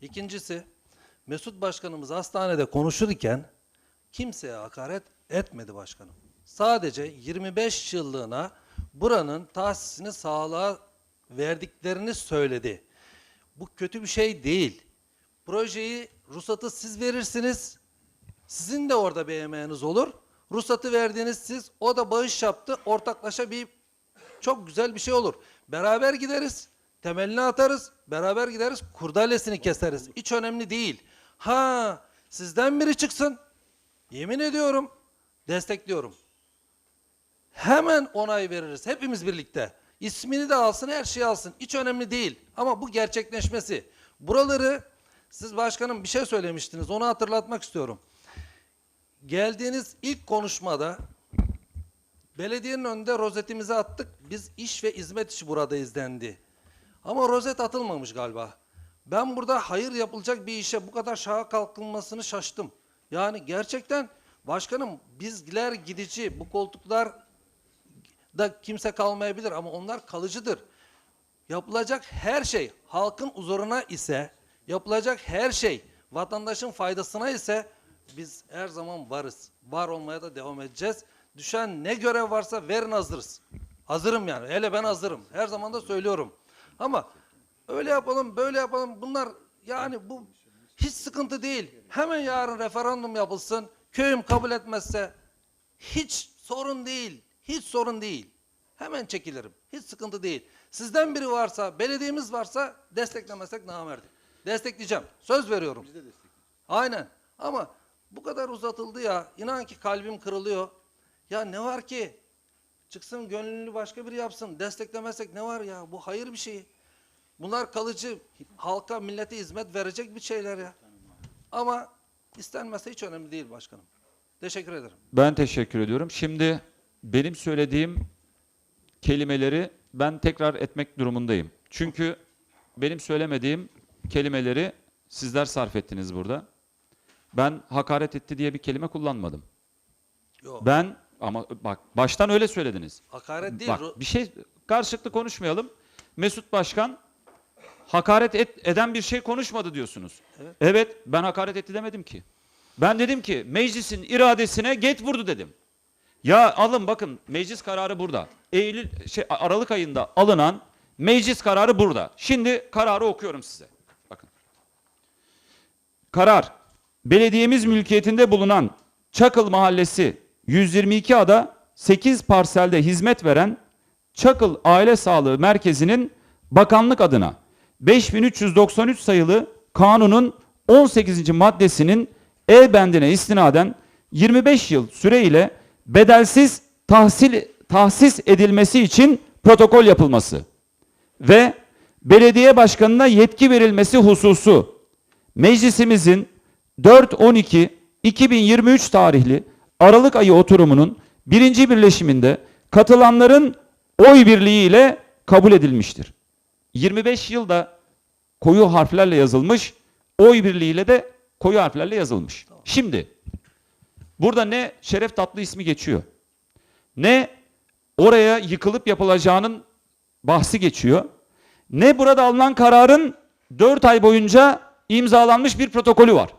İkincisi Mesut Başkanımız hastanede konuşurken kimseye hakaret etmedi başkanım. Sadece 25 yıllığına buranın tahsisini sağlığa verdiklerini söyledi. Bu kötü bir şey değil. Projeyi, ruhsatı siz verirsiniz. Sizin de orada bir emeğiniz olur. Ruhsatı verdiğiniz siz, o da bağış yaptı. Ortaklaşa bir çok güzel bir şey olur. Beraber gideriz, temelini atarız, beraber gideriz, kurdalesini keseriz. Hiç önemli değil. Ha, sizden biri çıksın. Yemin ediyorum, destekliyorum. Hemen onay veririz hepimiz birlikte. İsmini de alsın, her şeyi alsın. Hiç önemli değil. Ama bu gerçekleşmesi. Buraları siz başkanım bir şey söylemiştiniz. Onu hatırlatmak istiyorum. Geldiğiniz ilk konuşmada belediyenin önünde rozetimizi attık. Biz iş ve hizmet işi buradayız dendi. Ama rozet atılmamış galiba. Ben burada hayır yapılacak bir işe bu kadar şaha kalkılmasını şaştım. Yani gerçekten başkanım bizler gidici bu koltuklar da kimse kalmayabilir ama onlar kalıcıdır. Yapılacak her şey halkın huzuruna ise, yapılacak her şey vatandaşın faydasına ise biz her zaman varız. Var olmaya da devam edeceğiz. Düşen ne görev varsa verin hazırız. Hazırım yani. Hele ben hazırım. Her zaman da söylüyorum. Ama öyle yapalım, böyle yapalım. Bunlar yani bu hiç sıkıntı değil. Hemen yarın referandum yapılsın. Köyüm kabul etmezse hiç sorun değil. Hiç sorun değil. Hemen çekilirim. Hiç sıkıntı değil. Sizden biri varsa, belediyemiz varsa desteklemesek namerdi. Destekleyeceğim. Söz veriyorum. Biz de Aynen. Ama bu kadar uzatıldı ya. İnan ki kalbim kırılıyor. Ya ne var ki? Çıksın gönüllü başka biri yapsın. Desteklemezsek ne var ya? Bu hayır bir şey. Bunlar kalıcı, halka, millete hizmet verecek bir şeyler ya. Ama istenmezse hiç önemli değil başkanım. Teşekkür ederim. Ben teşekkür ediyorum. Şimdi benim söylediğim kelimeleri ben tekrar etmek durumundayım. Çünkü benim söylemediğim kelimeleri sizler sarf ettiniz burada. Ben hakaret etti diye bir kelime kullanmadım. Yok. Ben ama bak baştan öyle söylediniz. Hakaret değil. Bak bir şey karşılıklı konuşmayalım. Mesut Başkan hakaret et- eden bir şey konuşmadı diyorsunuz. Evet. ben hakaret etti demedim ki. Ben dedim ki meclisin iradesine get vurdu dedim. Ya alın bakın meclis kararı burada. Eylül şey Aralık ayında alınan meclis kararı burada. Şimdi kararı okuyorum size. Bakın. Karar. Belediyemiz mülkiyetinde bulunan Çakıl Mahallesi 122 ada 8 parselde hizmet veren Çakıl Aile Sağlığı Merkezi'nin bakanlık adına 5393 sayılı kanunun 18. maddesinin E bendine istinaden 25 yıl süreyle bedelsiz tahsil tahsis edilmesi için protokol yapılması ve belediye başkanına yetki verilmesi hususu meclisimizin 4-12-2023 tarihli Aralık ayı oturumunun birinci birleşiminde katılanların oy birliğiyle kabul edilmiştir. 25 yılda koyu harflerle yazılmış, oy birliğiyle de koyu harflerle yazılmış. Şimdi burada ne Şeref Tatlı ismi geçiyor, ne oraya yıkılıp yapılacağının bahsi geçiyor, ne burada alınan kararın 4 ay boyunca imzalanmış bir protokolü var.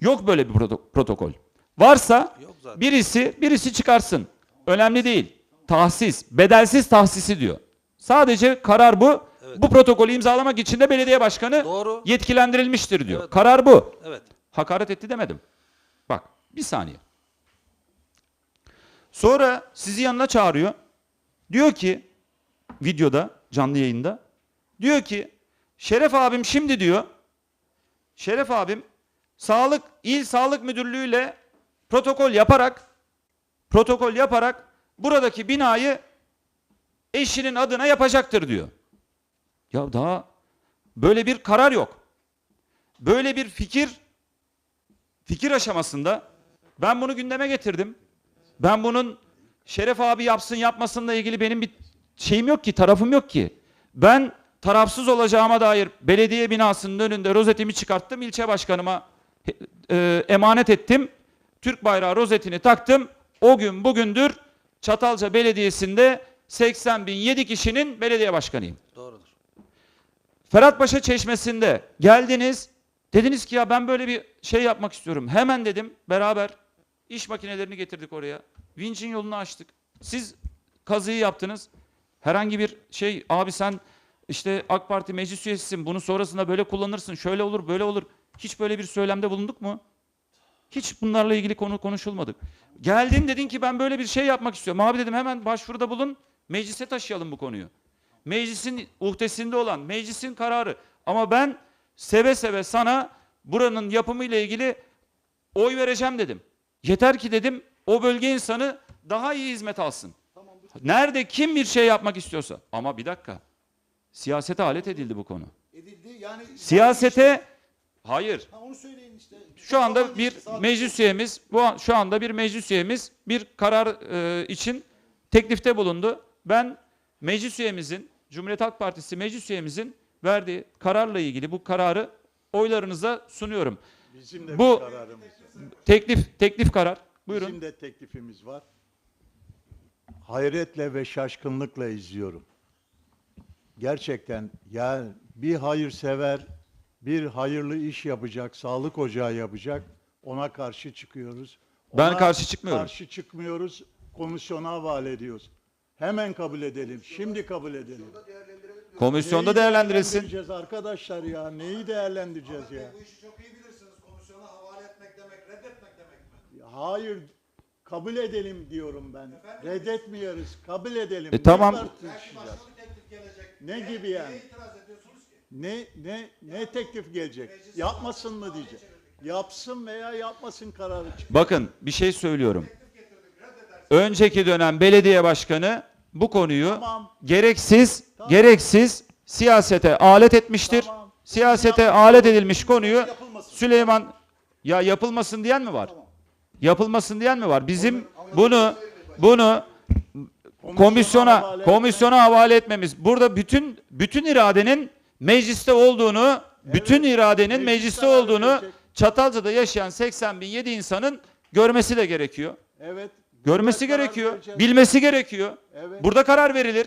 Yok böyle bir proto- protokol. Varsa birisi birisi çıkarsın. Önemli değil. Tahsis, bedelsiz tahsisi diyor. Sadece karar bu. Bu protokolü imzalamak için de belediye başkanı Doğru. yetkilendirilmiştir diyor. Evet. Karar bu. Evet. Hakaret etti demedim. Bak bir saniye. Sonra sizi yanına çağırıyor. Diyor ki videoda canlı yayında diyor ki Şeref abim şimdi diyor Şeref abim sağlık il sağlık müdürlüğüyle protokol yaparak protokol yaparak buradaki binayı eşinin adına yapacaktır diyor. Ya daha böyle bir karar yok. Böyle bir fikir fikir aşamasında ben bunu gündeme getirdim. Ben bunun Şeref abi yapsın yapmasınla ilgili benim bir şeyim yok ki, tarafım yok ki. Ben tarafsız olacağıma dair belediye binasının önünde rozetimi çıkarttım. ilçe başkanıma e, emanet ettim. Türk bayrağı rozetini taktım. O gün bugündür Çatalca Belediyesi'nde 80 bin 7 kişinin belediye başkanıyım. Doğrudur. Ferhatpaşa Çeşmesi'nde geldiniz. Dediniz ki ya ben böyle bir şey yapmak istiyorum. Hemen dedim beraber iş makinelerini getirdik oraya. Vinç'in yolunu açtık. Siz kazıyı yaptınız. Herhangi bir şey abi sen işte AK Parti meclis üyesisin. Bunu sonrasında böyle kullanırsın. Şöyle olur böyle olur. Hiç böyle bir söylemde bulunduk mu? Hiç bunlarla ilgili konu konuşulmadık. Geldin dedin ki ben böyle bir şey yapmak istiyorum. Abi dedim hemen başvuruda bulun. Meclise taşıyalım bu konuyu. Meclisin uhdesinde olan, meclisin kararı. Ama ben seve seve sana buranın yapımı ile ilgili oy vereceğim dedim. Yeter ki dedim o bölge insanı daha iyi hizmet alsın. Nerede kim bir şey yapmak istiyorsa. Ama bir dakika. Siyasete alet edildi bu konu. edildi. Yani Siyasete hayır. Ha, onu söyleyin işte. Şu anda Zaman bir meclis üyemiz, bu an- şu anda bir meclis üyemiz bir karar e, için teklifte bulundu. Ben meclis üyemizin, Cumhuriyet Halk Partisi meclis üyemizin verdiği kararla ilgili bu kararı oylarınıza sunuyorum. Bizim de Bu- bir kararımız var. Teklif teklif karar. Buyurun. Bizim de teklifimiz var. Hayretle ve şaşkınlıkla izliyorum. Gerçekten yani bir hayırsever, bir hayırlı iş yapacak, sağlık ocağı yapacak ona karşı çıkıyoruz. Ben Ona karşı çıkmıyorum. Karşı çıkmıyoruz, komisyona havale ediyoruz. Hemen kabul edelim, şimdi kabul edelim. Komisyonda Neyi değerlendirilsin. değerlendireceğiz arkadaşlar ya? Neyi değerlendireceğiz ya? Bu işi çok iyi bilirsiniz. Komisyona havale etmek demek, reddetmek demek mi? Hayır, kabul edelim diyorum ben. Reddetmiyoruz, kabul edelim. E, tamam. Ne tartışacağız? Başka bir teklif gelecek. Ne gibi yani? Neye itiraz ediyorsunuz? Ne ne ne teklif gelecek? Yapmasın mı diyecek? Yapsın veya yapmasın kararı çık. Bakın bir şey söylüyorum. Önceki dönem belediye başkanı bu konuyu Tamam. gereksiz gereksiz siyasete alet etmiştir. Tamam. Siyasete Yapılmasın. alet edilmiş konuyu Yapılmasın. Süleyman ya yapılmasın diyen mi var? Yapılmasın diyen mi var? Bizim bunu bunu komisyona havale komisyona havale etmemiz. Burada bütün bütün iradenin mecliste olduğunu, bütün iradenin Meclis mecliste olduğunu. Çatalca'da yaşayan 80 bin 7 insanın görmesi de gerekiyor. Evet. Görmesi gerekiyor. vereceğiz. Bilmesi gerekiyor. Evet. Burada karar verilir.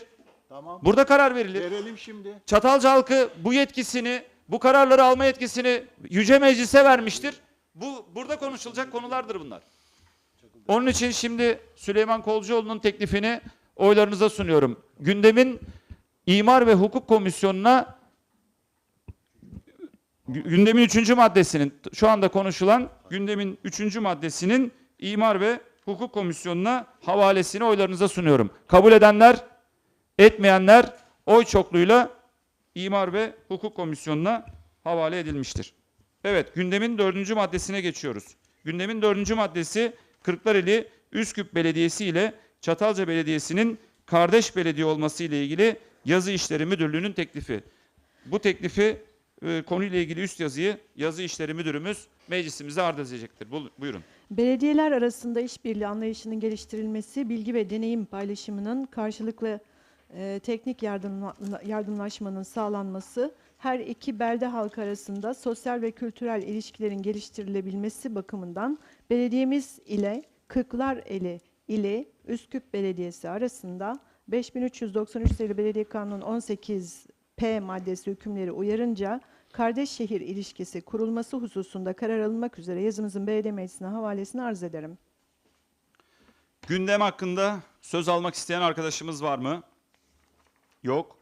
Tamam. Burada karar verilir. Verelim şimdi. Çatalca halkı bu yetkisini, bu kararları alma yetkisini Yüce Meclis'e vermiştir. Bu burada konuşulacak konulardır bunlar. Onun için şimdi Süleyman Kolcuoğlu'nun teklifini oylarınıza sunuyorum. Gündemin İmar ve Hukuk Komisyonu'na gündemin üçüncü maddesinin şu anda konuşulan gündemin üçüncü maddesinin İmar ve Hukuk Komisyonu'na havalesini oylarınıza sunuyorum. Kabul edenler, etmeyenler oy çokluğuyla İmar ve Hukuk Komisyonu'na havale edilmiştir. Evet, gündemin dördüncü maddesine geçiyoruz. Gündemin dördüncü maddesi Kırklareli Üsküp Belediyesi ile Çatalca Belediyesi'nin kardeş belediye olması ile ilgili Yazı İşleri Müdürlüğü'nün teklifi. Bu teklifi e, konuyla ilgili üst yazıyı Yazı İşleri Müdürümüz meclisimize arz edecektir. Bu- Buyurun. Belediyeler arasında işbirliği anlayışının geliştirilmesi, bilgi ve deneyim paylaşımının karşılıklı e, teknik yardımla- yardımlaşmanın sağlanması, her iki belde halkı arasında sosyal ve kültürel ilişkilerin geliştirilebilmesi bakımından belediyemiz ile Kırklareli ile Üsküp Belediyesi arasında 5393 sayılı Belediye Kanunu 18 P maddesi hükümleri uyarınca kardeş şehir ilişkisi kurulması hususunda karar alınmak üzere yazımızın belediye meclisine havalesini arz ederim. Gündem hakkında söz almak isteyen arkadaşımız var mı? Yok.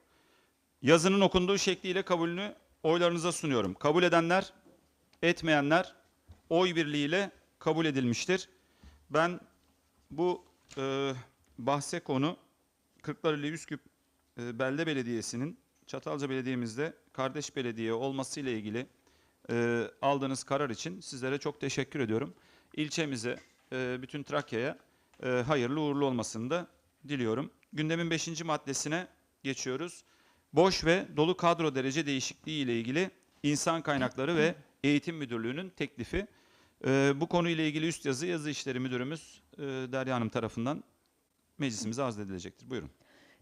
Yazının okunduğu şekliyle kabulünü oylarınıza sunuyorum. Kabul edenler, etmeyenler oy birliğiyle kabul edilmiştir. Ben bu e, bahse konu Kırklareli Üsküp e, Belde Belediyesi'nin Çatalca Belediye'mizde kardeş belediye olması ile ilgili e, aldığınız karar için sizlere çok teşekkür ediyorum. İlçemize, e, bütün Trakya'ya e, hayırlı uğurlu olmasını da diliyorum. Gündemin 5. maddesine geçiyoruz. Boş ve dolu kadro derece değişikliği ile ilgili İnsan Kaynakları ve Eğitim Müdürlüğü'nün teklifi. E, bu konuyla ilgili üst yazı Yazı İşleri Müdürümüz e, Derya Hanım tarafından meclisimize arz edilecektir. Buyurun.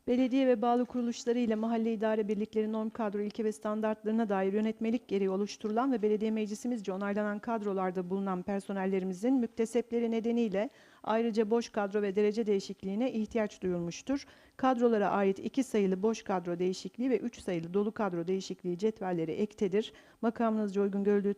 Belediye ve bağlı kuruluşları ile mahalle idare birlikleri norm kadro ilke ve standartlarına dair yönetmelik gereği oluşturulan ve belediye meclisimizce onaylanan kadrolarda bulunan personellerimizin müktesepleri nedeniyle ayrıca boş kadro ve derece değişikliğine ihtiyaç duyulmuştur. Kadrolara ait iki sayılı boş kadro değişikliği ve üç sayılı dolu kadro değişikliği cetvelleri ektedir. Makamınızca uygun görüldüğü